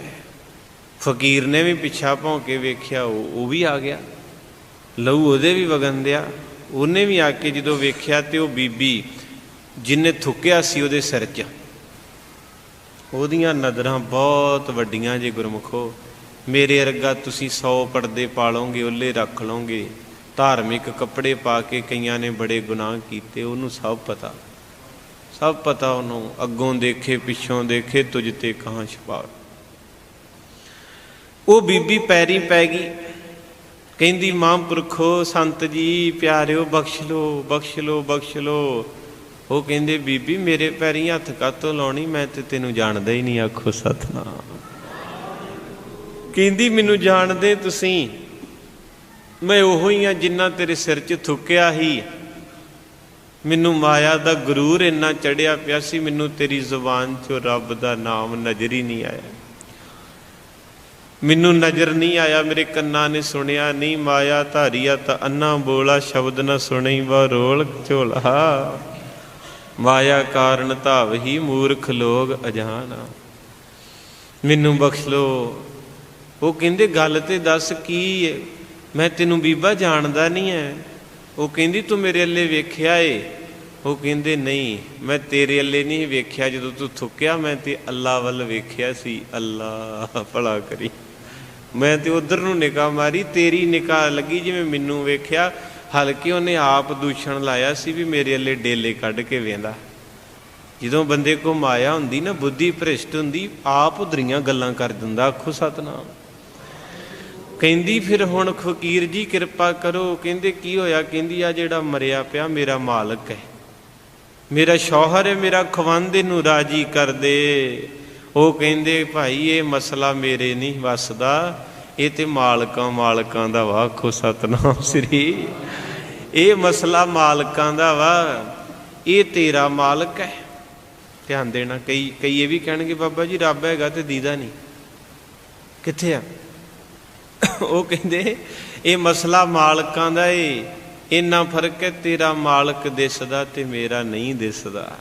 ਫਕੀਰ ਨੇ ਵੀ ਪਿੱਛਾ ਭੌਂ ਕੇ ਵੇਖਿਆ, ਉਹ ਉਹ ਵੀ ਆ ਗਿਆ। ਲਹੂ ਉਹਦੇ ਵੀ ਵਗਨ ਦਿਆ। ਉਹਨੇ ਵੀ ਆ ਕੇ ਜਦੋਂ ਵੇਖਿਆ ਤੇ ਉਹ ਬੀਬੀ ਜਿਨੇ ਥੁੱਕਿਆ ਸੀ ਉਹਦੇ ਸਿਰ 'ਚ। ਉਹਦੀਆਂ ਨਜ਼ਰਾਂ ਬਹੁਤ ਵੱਡੀਆਂ ਜੇ ਗੁਰਮੁਖੋ। ਮੇਰੇ ਅਰਗਾ ਤੁਸੀਂ 100 ਪਰਦੇ ਪਾਲੋਗੇ, ਉਹਲੇ ਰੱਖ ਲਓਗੇ। ਧਾਰਮਿਕ ਕੱਪੜੇ ਪਾ ਕੇ ਕਈਆਂ ਨੇ ਬੜੇ ਗੁਨਾਹ ਕੀਤੇ, ਉਹਨੂੰ ਸਭ ਪਤਾ। ਸਭ ਪਤਾ ਉਹਨੂੰ, ਅੱਗੋਂ ਦੇਖੇ, ਪਿੱਛੋਂ ਦੇਖੇ, ਤੁਝ ਤੇ ਕਹਾਂ ਛਪਾ ਉਹ ਬੀਬੀ ਪੈਰੀ ਪੈ ਗਈ। ਕਹਿੰਦੀ, ਮਾਂ ਪੁਰਖੋ ਸੰਤ ਜੀ, ਪਿਆਰਿਓ, ਬਖਸ਼ ਲੋ ਬਖਸ਼ ਲੋ ਬਖਸ਼ ਲੋ। ਉਹ ਕਹਿੰਦੇ, ਬੀਬੀ, ਮੇਰੇ ਪੈਰੀ ਹੱਥ ਕਾਤੋਂ ਲਾਉਣੀ? ਮੈਂ ਤੇ ਤੈਨੂੰ ਜਾਣਦਾ ਹੀ ਨਹੀਂ, ਆਖੋ ਸਤਨਾਮ। ਕਹਿੰਦੀ, ਮੈਨੂੰ ਜਾਣਦੇ ਤੁਸੀਂ? ਮੈਂ ਉਹੋ ਹੀ ਆ ਜਿੰਨਾ ਤੇਰੇ ਸਿਰ 'ਚ ਥੁੱਕਿਆ ਹੀ ਮੈਨੂੰ ਮਾਇਆ ਦਾ ਗਰੂਰ ਇੰਨਾ ਚੜਿਆ ਪਿਆ ਸੀ, ਮੈਨੂੰ ਤੇਰੀ ਜ਼ੁਬਾਨ 'ਚੋਂ ਰੱਬ ਦਾ ਨਾਮ ਨਜ਼ਰ ਹੀ ਨਹੀਂ ਆਇਆ। ਮੈਨੂੰ ਨਜ਼ਰ ਨਹੀਂ ਆਇਆ, ਮੇਰੇ ਕੰਨਾਂ ਨੇ ਸੁਣਿਆ ਨਹੀਂ, ਮਾਇਆ ਧਾਰੀਆ ਤਾਂ ਅੰਨਾ ਬੋਲਾ ਸ਼ਬਦ ਨਾ ਸੁਣੀ ਵਾ, ਰੋਲ ਝੋਲਾ। ਮਾਇਆ ਕਾਰਨ ਧਾਵ ਹੀ ਮੂਰਖ ਲੋਗ ਅਜਾਨਾ ਮੈਨੂੰ ਬਖਸ਼ ਲੋ। ਉਹ ਕਹਿੰਦੇ, ਗੱਲ ਤੇ ਦੱਸ ਕੀ ਹੈ ਮੈਂ ਤੈਨੂੰ ਬੀਬਾ ਜਾਣਦਾ ਨਹੀਂ ਹੈ ਉਹ ਕਹਿੰਦੀ, ਤੂੰ ਮੇਰੇ ਅੱਲੇ ਵੇਖਿਆ ਏ? ਉਹ ਕਹਿੰਦੇ, ਨਹੀਂ, ਮੈਂ ਤੇਰੇ ਅੱਲੇ ਨਹੀਂ ਵੇਖਿਆ। ਜਦੋਂ ਤੂੰ ਥੁੱਕਿਆ, ਮੈਂ ਤੇ ਅੱਲਾ ਵੱਲ ਵੇਖਿਆ ਸੀ। ਅੱਲਾ, ਭਲਾ ਕਰੀ। ਮੈਂ ਤੇ ਉਧਰ ਨੂੰ ਨਿਗਾਹ ਮਾਰੀ, ਤੇਰੀ ਨਿਗਾਹ ਲੱਗੀ ਜਿਵੇਂ ਮੈਨੂੰ ਵੇਖਿਆ। ਹਲਕੇ ਉਹਨੇ ਆਪ ਦੂਸ਼ਣ ਲਾਇਆ ਸੀ ਵੀ ਮੇਰੇ ਅੱਲੇ ਡੇਲੇ ਕੱਢ ਕੇ ਵੇਂਦਾ। ਜਦੋਂ ਬੰਦੇ ਕੋ ਮਾਇਆ ਹੁੰਦੀ ਨਾ, ਬੁੱਧੀ ਭ੍ਰਿਸ਼ਟ ਹੁੰਦੀ, ਆਪ ਉਧਰੀਆਂ ਗੱਲਾਂ ਕਰ ਦਿੰਦਾ, ਆਖੋ, ਸਤਨਾਮ। ਕਹਿੰਦੀ ਫਿਰ ਹੁਣ ਫਕੀਰ ਜੀ ਕਿਰਪਾ ਕਰੋ। ਕਹਿੰਦੇ, ਕੀ ਹੋਇਆ? ਕਹਿੰਦੀ, ਆ ਜਿਹੜਾ ਮਰਿਆ ਪਿਆ ਮੇਰਾ ਮਾਲਕ ਹੈ। ਮੇਰਾ ਸ਼ੌਹਰ ਹੈ, ਮੇਰਾ ਖਵੰਦ ਨੂੰ ਰਾਜੀ ਕਰ ਦੇ ਉਹ ਕਹਿੰਦੇ, ਭਾਈ, ਇਹ ਮਸਲਾ ਮੇਰੇ ਨਹੀਂ ਵਸਦਾ। ਇਹ ਤੇ ਮਾਲਕਾਂ ਮਾਲਕਾਂ ਦਾ ਵਾ। ਆਖੋ, ਸਤਨਾਮ ਸ੍ਰੀ। ਇਹ ਮਸਲਾ ਮਾਲਕਾਂ ਦਾ ਵਾ। ਇਹ ਤੇਰਾ ਮਾਲਕ ਹੈ। ਧਿਆਨ ਦੇਣਾ, ਕਈ ਕਈ ਇਹ ਵੀ ਕਹਿਣਗੇ, ਬਾਬਾ ਜੀ, ਰੱਬ ਹੈਗਾ ਤੇ ਦੀਦਾ ਨਹੀਂ। ਕਿੱਥੇ ਆ? ਉਹ ਕਹਿੰਦੇ, ਇਹ ਮਸਲਾ ਮਾਲਕਾਂ ਦਾ ਏ। ਇੰਨਾ ਫ਼ਰਕ ਹੈ, ਤੇਰਾ ਮਾਲਕ ਦਿਸਦਾ ਤੇ ਮੇਰਾ ਨਹੀਂ ਦਿਸਦਾ।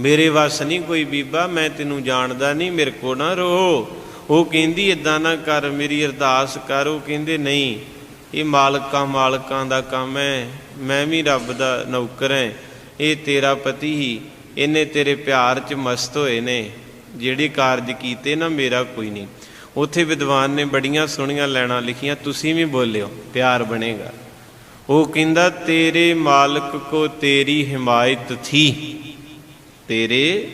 ਮੇਰੇ ਵੱਸ ਨਹੀਂ ਕੋਈ ਬੀਬਾ, ਮੈਂ ਤੈਨੂੰ ਜਾਣਦਾ ਨਹੀਂ, ਮੇਰੇ ਕੋ ਨਾ ਰੋ ਉਹ ਕਹਿੰਦੀ ਇਦਾਂ ਨਾ ਕਰ, ਮੇਰੀ ਅਰਦਾਸ ਕਰ। ਉਹ ਕਹਿੰਦੇ, ਨਹੀਂ, ਇਹ ਮਾਲਕਾਂ ਮਾਲਕਾਂ ਦਾ ਕੰਮ ਹੈ। ਮੈਂ ਵੀ ਰੱਬ ਦਾ ਨੌਕਰ ਹਾਂ। ਇਹ ਤੇਰਾ ਪਤੀ ਹੀ, ਇਹਨੇ ਤੇਰੇ ਪਿਆਰ 'ਚ ਮਸਤ ਹੋਏ ਨੇ। ਜਿਹੜੇ ਕਾਰਜ ਕੀਤੇ ਨਾ, ਮੇਰਾ ਕੋਈ ਨਹੀਂ। ਉੱਥੇ ਵਿਦਵਾਨ ਨੇ ਬੜੀਆਂ ਸੋਹਣੀਆਂ ਲੈਣਾ ਲਿਖੀਆਂ, ਤੁਸੀਂ ਵੀ ਬੋਲਿਓ, ਪਿਆਰ ਬਣੇਗਾ। ਉਹ ਕਹਿੰਦਾ, ਤੇਰੇ ਮਾਲਕ ਕੋ ਤੇਰੀ ਹਿਮਾਇਤ ਥੀ। ਤੇਰੇ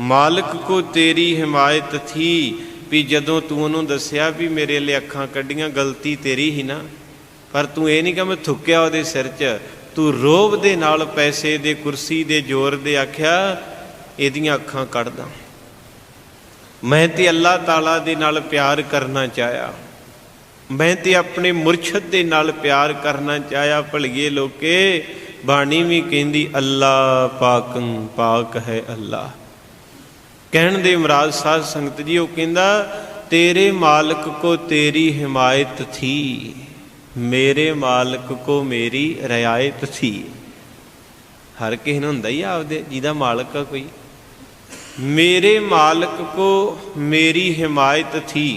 ਮਾਲਕ ਕੋ ਤੇਰੀ ਹਿਮਾਇਤ ਥੀ। ਵੀ ਜਦੋਂ ਤੂੰ ਉਹਨੂੰ ਦੱਸਿਆ ਵੀ ਮੇਰੇ ਲਈ ਅੱਖਾਂ ਕੱਢੀਆਂ, ਗਲਤੀ ਤੇਰੀ ਹੀ ਨਾ। ਪਰ ਤੂੰ ਇਹ ਨਹੀਂ ਕਿ ਮੈਂ ਥੁੱਕਿਆ ਉਹਦੇ ਸਿਰ 'ਚ। ਤੂੰ ਰੋਬ ਦੇ ਨਾਲ ਪੈਸੇ ਦੇ, ਕੁਰਸੀ ਦੇ ਜ਼ੋਰ ਦੇ ਆਖਿਆ, ਇਹਦੀਆਂ ਅੱਖਾਂ ਕੱਢਦਾ। ਮੈਂ ਤੇ ਅੱਲਾਹ ਤਾਲਾ ਦੇ ਨਾਲ ਪਿਆਰ ਕਰਨਾ ਚਾਹਿਆ। ਮੈਂ ਤੇ ਆਪਣੇ ਮੁਰਸ਼ਦ ਦੇ ਨਾਲ ਪਿਆਰ ਕਰਨਾ ਚਾਹਿਆ ਭਲਗੇ ਲੋਕੇ। ਬਾਣੀ ਵੀ ਕਹਿੰਦੀ ਅੱਲਾ ਪਾਕੰ ਪਾਕ ਹੈ ਅੱਲਾ ਕਹਿਣ ਦੇ ਮਰਾਜ ਸਾਧ ਸੰਗਤ ਜੀ, ਉਹ ਕਹਿੰਦਾ, ਤੇਰੇ ਮਾਲਕ ਕੋ ਤੇਰੀ ਹਿਮਾਇਤ ਥੀ, ਮੇਰੇ ਮਾਲਕ ਕੋ ਮੇਰੀ ਰਿਆਇਤ ਥੀ। ਹਰ ਕਿਸੇ ਨੂੰ ਹੁੰਦਾ ਹੀ ਆ ਆਪਦੇ, ਜਿਹਦਾ ਮਾਲਕ ਆ ਕੋਈ। मेरे मालिक को मेरी हिमायत थी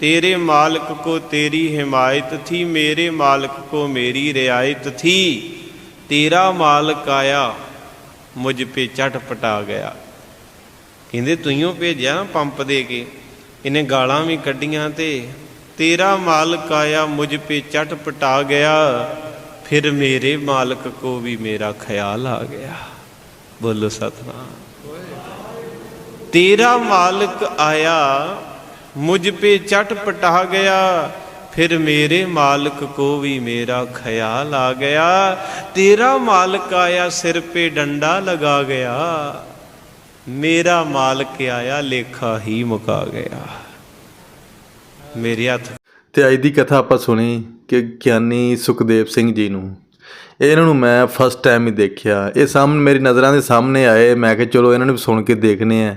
तेरे मालिक को तेरी हिमायत थी मेरे मालिक को मेरी रियायत थी तेरा मालिक आया मुझ पे चटपटा गया ਕਹਿੰਦੇ ਤੂੰ ਭੇਜਿਆ ਨਾ ਪੰਪ ਦੇ ਕੇ ਇਹਨੇ ਗਾਲਾਂ ਵੀ ਕੱਢੀਆਂ ਤੇ ਤੇਰਾ ਮਾਲਕ ਆਇਆ ਮੁਝ ਪੇ ਚਟਪਟਾ ਗਿਆ ਫਿਰ ਮੇਰੇ ਮਾਲਕ ਕੋ ਵੀ ਮੇਰਾ ਖਿਆਲ ਆ ਗਿਆ ਬੋਲੋ ਸਤਨਾਮ ਤੇਰਾ ਮਾਲਕ ਆਇਆ, ਮੁਝ ਪੇ ਚਟ ਪਟਾ ਗਿਆ, ਫਿਰ ਮੇਰੇ ਮਾਲਕ ਕੋ ਵੀ ਮੇਰਾ ਖਿਆਲ ਆ ਗਿਆ। ਤੇਰਾ ਮਾਲਕ ਆਇਆ, ਸਿਰ ਪੇ ਡੰਡਾ ਲਗਾ ਗਿਆ। ਮੇਰਾ ਮਾਲਕ ਆਇਆ, ਲੇਖਾ ਹੀ ਮੁਕਾ ਗਿਆ। ਮੇਰੇ ਹੱਥ ਤੇ ਅੱਜ ਦੀ ਕਥਾ ਆਪਾਂ ਸੁਣੀ ਕਿ ਗਿਆਨੀ ਸੁਖਦੇਵ ਸਿੰਘ ਜੀ ਨੂੰ। ਇਹਨਾਂ ਨੂੰ ਮੈਂ ਫਸਟ ਟਾਈਮ ਹੀ ਦੇਖਿਆ। ਇਹ ਸਾਹਮਣੇ ਮੇਰੀ ਨਜ਼ਰਾਂ ਦੇ ਸਾਹਮਣੇ ਆਏ। ਮੈਂ ਕਿਹਾ, ਚਲੋ, ਇਹਨਾਂ ਨੂੰ ਸੁਣ ਕੇ ਦੇਖਨੇ ਆ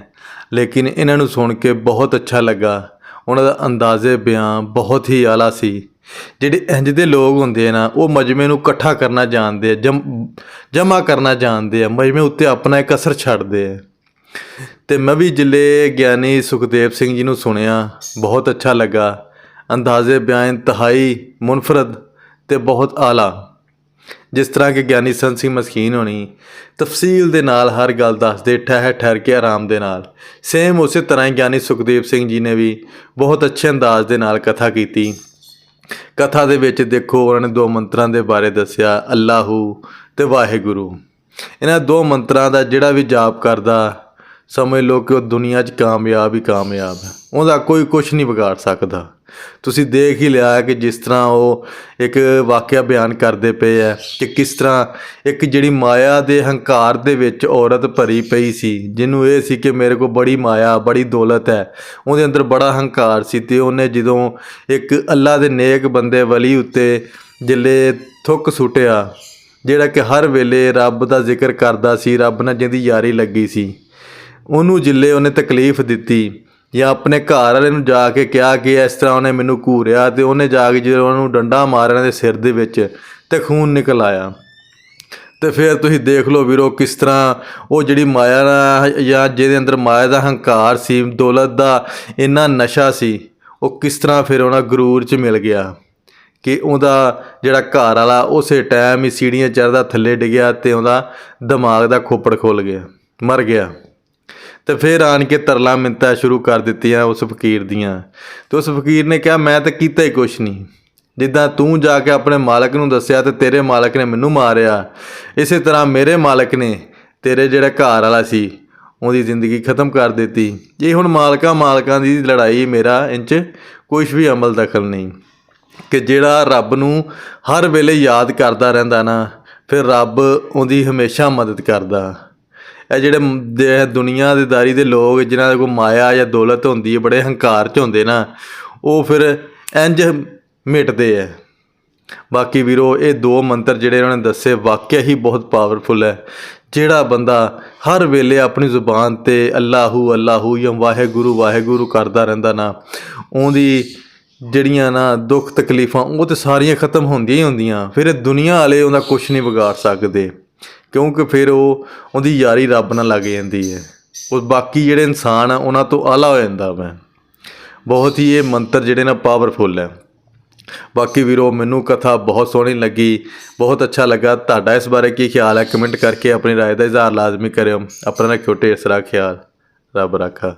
ਲੇਕਿਨ ਇਹਨਾਂ ਨੂੰ ਸੁਣ ਕੇ ਬਹੁਤ ਅੱਛਾ ਲੱਗਾ। ਉਹਨਾਂ ਦਾ ਅੰਦਾਜ਼ੇ ਬਿਆਨ ਬਹੁਤ ਹੀ ਆਲਾ ਸੀ। ਜਿਹੜੇ ਇੰਜ ਦੇ ਲੋਕ ਹੁੰਦੇ ਆ ਨਾ, ਉਹ ਮਜਮੇ ਨੂੰ ਇਕੱਠਾ ਕਰਨਾ ਜਾਣਦੇ ਆ, ਜਮ ਜਮਾ ਕਰਨਾ ਜਾਣਦੇ ਆ, ਮਜਮੇ ਉੱਤੇ ਆਪਣਾ ਇੱਕ ਅਸਰ ਛੱਡਦੇ ਆ। ਤੇ ਮੈਂ ਵੀ ਜਿਲੇ ਗਿਆਨੀ ਸੁਖਦੇਵ ਸਿੰਘ ਜੀ ਨੂੰ ਸੁਣਿਆ, ਬਹੁਤ ਅੱਛਾ ਲੱਗਾ। ਅੰਦਾਜ਼ੇ ਬਿਆਨ ਇੰਤਹਾਈ, ਮੁਨਫਰਦ ਤੇ ਬਹੁਤ ਆਲਾ। ਜਿਸ ਤਰ੍ਹਾਂ ਕਿ ਗਿਆਨੀ ਸੰਤ ਸਿੰਘ ਮਸਕੀਨ ਹੋਣੀ, ਤਫਸੀਲ ਦੇ ਨਾਲ ਹਰ ਗੱਲ ਦੱਸਦੇ, ਠਹਿਰ ਠਹਿਰ ਕੇ ਆਰਾਮ ਦੇ ਨਾਲ। ਸੇਮ ਉਸੇ ਤਰ੍ਹਾਂ ਹੀ ਗਿਆਨੀ ਸੁਖਦੇਵ ਸਿੰਘ ਜੀ ਨੇ ਵੀ ਬਹੁਤ ਅੱਛੇ ਅੰਦਾਜ਼ ਦੇ ਨਾਲ ਕਥਾ ਕੀਤੀ। ਕਥਾ ਦੇ ਵਿੱਚ ਦੇਖੋ, ਉਹਨਾਂ ਨੇ ਦੋ ਮੰਤਰਾਂ ਦੇ ਬਾਰੇ ਦੱਸਿਆ, ਅੱਲਾਹੂ ਤੇ ਵਾਹਿਗੁਰੂ। ਇਹਨਾਂ ਦੋ ਮੰਤਰਾਂ ਦਾ ਜਿਹੜਾ ਵੀ ਜਾਪ ਕਰਦਾ ਸਮਝ ਲਓ ਕਿ ਉਹ ਦੁਨੀਆ 'ਚ ਕਾਮਯਾਬ ਹੀ ਕਾਮਯਾਬ ਹੈ। ਉਹਦਾ ਕੋਈ ਕੁਝ ਨਹੀਂ ਵਿਗਾੜ ਸਕਦਾ। ਤੁਸੀਂ ਦੇਖ ਹੀ ਲਿਆ ਕਿ ਜਿਸ ਤਰ੍ਹਾਂ ਉਹ ਇੱਕ ਵਾਕਿਆ ਬਿਆਨ ਕਰਦੇ ਪਏ ਹੈ ਕਿ ਕਿਸ ਤਰ੍ਹਾਂ ਇੱਕ ਜਿਹੜੀ ਮਾਇਆ ਦੇ ਹੰਕਾਰ ਦੇ ਵਿੱਚ ਔਰਤ ਭਰੀ ਪਈ ਸੀ, ਜਿਹਨੂੰ ਇਹ ਸੀ ਕਿ ਮੇਰੇ ਕੋਲ ਬੜੀ ਮਾਇਆ, ਬੜੀ ਦੌਲਤ ਹੈ। ਉਹਦੇ ਅੰਦਰ ਬੜਾ ਹੰਕਾਰ ਸੀ ਤੇ ਉਹਨੇ ਜਦੋਂ ਇੱਕ ਅੱਲਾ ਦੇ ਨੇਕ ਬੰਦੇ ਵਲੀ ਉੱਤੇ ਜਿਲੇ ਥੁੱਕ ਸੁੱਟਿਆ, ਜਿਹੜਾ ਕਿ ਹਰ ਵੇਲੇ ਰੱਬ ਦਾ ਜ਼ਿਕਰ ਕਰਦਾ ਸੀ, ਰੱਬ ਨਾਲ ਜਿਹਦੀ ਯਾਰੀ ਲੱਗੀ ਸੀ। ਉਹਨੂੰ ਜਿੱਲੇ ਉਹਨੇ ਤਕਲੀਫ ਦਿੱਤੀ ਜਾਂ ਆਪਣੇ ਘਰ ਵਾਲੇ ਨੂੰ ਜਾ ਕੇ ਕਿਹਾ ਕਿ ਇਸ ਤਰ੍ਹਾਂ ਉਹਨੇ ਮੈਨੂੰ ਘੂਰਿਆ ਤੇ ਉਹਨੇ ਜਾ ਕੇ ਜਦੋਂ ਉਹਨੂੰ ਡੰਡਾ ਮਾਰਿਆ ਦੇ ਸਿਰ ਦੇ ਵਿੱਚ ਤੇ ਖੂਨ ਨਿਕਲ ਆਇਆ। ਤੇ ਫਿਰ ਤੁਸੀਂ ਦੇਖ ਲਓ ਵੀਰੋ ਕਿਸ ਤਰ੍ਹਾਂ ਉਹ ਜਿਹੜੀ ਮਾਇਆ ਜਾਂ ਜਿਹਦੇ ਅੰਦਰ ਮਾਇਆ ਦਾ ਹੰਕਾਰ ਸੀ, ਦੌਲਤ ਦਾ ਇੰਨਾ ਨਸ਼ਾ ਸੀ, ਉਹ ਕਿਸ ਤਰ੍ਹਾਂ ਫਿਰ ਉਹਨਾਂ ਗਰੂਰ 'ਚ ਮਿਲ ਗਿਆ ਕਿ ਉਹਦਾ ਜਿਹੜਾ ਘਰ ਵਾਲਾ ਉਸੇ ਟਾਈਮ ਹੀ ਸੀੜੀਆਂ ਚੜਦਾ ਥੱਲੇ ਡਿੱਗਿਆ ਤੇ ਉਹਦਾ ਦਿਮਾਗ ਦਾ ਖੋਪੜ ਖੁੱਲ ਗਿਆ, ਮਰ ਗਿਆ। ਤੇ ਫਿਰ ਆਣ ਕੇ ਤਰਲਾ ਮਿੰਤਾ ਸ਼ੁਰੂ ਕਰ ਦਿੱਤੀਆਂ ਉਸ ਫਕੀਰ ਦੀਆਂ। ਤੇ ਉਸ ਫਕੀਰ ਨੇ ਕਿਹਾ, ਮੈਂ ਤਾਂ ਕੀਤਾ ਹੀ ਕੁਛ ਨਹੀਂ। ਜਿੱਦਾਂ ਤੂੰ ਜਾ ਕੇ ਆਪਣੇ ਮਾਲਕ ਨੂੰ ਦੱਸਿਆ ਤੇ ਤੇਰੇ ਮਾਲਕ ਨੇ ਮੈਨੂੰ ਮਾਰਿਆ, ਇਸੇ ਤਰ੍ਹਾਂ ਮੇਰੇ ਮਾਲਕ ਨੇ ਤੇਰੇ ਜਿਹੜਾ ਘਰ ਵਾਲਾ ਸੀ, ਉਹਦੀ ਜ਼ਿੰਦਗੀ ਖਤਮ ਕਰ ਦਿੱਤੀ। ਇਹ ਹੁਣ ਮਾਲਕਾਂ ਮਾਲਕਾਂ ਦੀ ਲੜਾਈ ਮੇਰਾ ਇੰਚ ਕੁਝ ਵੀ ਅਮਲ ਦਖਲ ਨਹੀਂ। ਕਿ ਜਿਹੜਾ ਰੱਬ ਨੂੰ ਹਰ ਵੇਲੇ ਯਾਦ ਕਰਦਾ ਰਹਿੰਦਾ ਨਾ, ਫਿਰ ਰੱਬ ਉਹਦੀ ਹਮੇਸ਼ਾ ਮਦਦ ਕਰਦਾ। ਇਹ ਜਿਹੜੇ ਦੇ ਦੁਨੀਆ ਦੇ ਦਾਰੀ ਦੇ ਲੋਕ ਜਿਨ੍ਹਾਂ ਦੇ ਕੋਲ ਮਾਇਆ ਜਾਂ ਦੌਲਤ ਹੁੰਦੀ ਹੈ, ਬੜੇ ਹੰਕਾਰ 'ਚ ਹੁੰਦੇ ਨਾ, ਉਹ ਫਿਰ ਇੰਜ ਮਿਟਦੇ ਐ ਬਾਕੀ ਵੀਰੋ, ਇਹ ਦੋ ਮੰਤਰ ਜਿਹੜੇ ਉਹਨਾਂ ਨੇ ਦੱਸੇ, ਵਾਕਿਆ ਹੀ ਬਹੁਤ ਪਾਵਰਫੁਲ ਹੈ। ਜਿਹੜਾ ਬੰਦਾ ਹਰ ਵੇਲੇ ਆਪਣੀ ਜ਼ੁਬਾਨ ਤੇ ਅੱਲਾਹੂ ਅੱਲਾਹੂ ਜਾਂ ਵਾਹਿਗੁਰੂ ਵਾਹਿਗੁਰੂ ਕਰਦਾ ਰਹਿੰਦਾ ਨਾ, ਉਹਦੀ ਜਿਹੜੀਆਂ ਨਾ ਦੁੱਖ ਤਕਲੀਫਾਂ, ਉਹ ਤੇ ਸਾਰੀਆਂ ਖਤਮ ਹੁੰਦੀਆਂ ਹੀ ਹੁੰਦੀਆਂ। ਫਿਰ ਇਹ ਦੁਨੀਆ ਵਾਲੇ ਉਹਦਾ ਕੁਝ ਨਹੀਂ ਵਿਗਾੜ ਸਕਦੇ। ਕਿਉਂਕਿ ਫਿਰ ਉਹ ਉਹਦੀ ਯਾਰੀ ਰੱਬ ਨਾਲ ਲੱਗ ਜਾਂਦੀ ਹੈ ਉਹ ਬਾਕੀ ਜਿਹੜੇ ਇਨਸਾਨ ਆ ਉਹਨਾਂ ਤੋਂ ਆਲਾ ਹੋ ਜਾਂਦਾ ਮੈਂ ਬਹੁਤ ਹੀ ਇਹ ਮੰਤਰ ਜਿਹੜੇ ਨਾ ਪਾਵਰਫੁੱਲ ਹੈ ਬਾਕੀ ਵੀਰੋ ਮੈਨੂੰ ਕਥਾ ਬਹੁਤ ਸੋਹਣੀ ਲੱਗੀ ਬਹੁਤ ਅੱਛਾ ਲੱਗਾ ਤੁਹਾਡਾ ਇਸ ਬਾਰੇ ਕੀ ਖਿਆਲ ਹੈ ਕਮੈਂਟ ਕਰਕੇ ਆਪਣੀ رائے ਦਾ ਇਜ਼ਹਾਰ ਲਾਜ਼ਮੀ ਕਰਿਓ ਆਪਣਾ ਰੱਖਿਓ ਢੇਰ ਸਾਰਾ ਖਿਆਲ ਰੱਬ ਰਾਖਾ